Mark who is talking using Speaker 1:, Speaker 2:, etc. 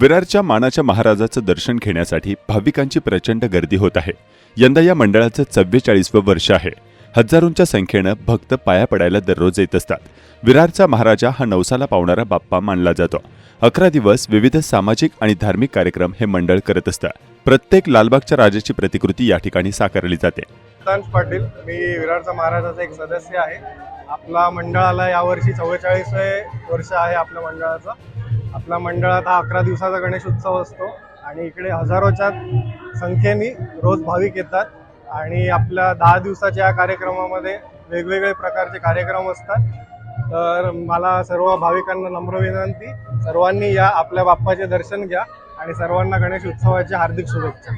Speaker 1: विरारच्या मानाच्या महाराजाचं दर्शन घेण्यासाठी भाविकांची प्रचंड गर्दी होत आहे. यंदा या मंडळाचं चव्वेचाळीसवं वर्ष आहे. हजारोंच्या संख्येनं भक्त पाया पडायला दररोज येत असतात. विरारचा महाराजा हा नवसाला पावणारा बाप्पा मानला जातो. अकरा दिवस विविध सामाजिक आणि धार्मिक कार्यक्रम हे मंडळ करत असतं. प्रत्येक लालबागच्या राजाची प्रतिकृती या ठिकाणी साकारली जाते.
Speaker 2: पाटील मी विरारचा महाराजाचा एक सदस्य आहे. आपला मंडळाला यावर्षी चव्वेचाळीस वर्ष आहे आपल्या मंडळाचं. आपला मंडळात हा अकरा दिवसाचा गणेश उत्सव असतो आणि इकडे हजारोच्या संख्येने रोज भाविक येतात आणि आपल्या दहा दिवसाच्या या कार्यक्रमामध्ये वेगवेगळे प्रकारचे कार्यक्रम असतात. तर मला सर्व भाविकांना नम्र विनंती सर्वांनी या आपल्या बाप्पाचे दर्शन घ्या आणि सर्वांना गणेश उत्सवाच्या हार्दिक शुभेच्छा.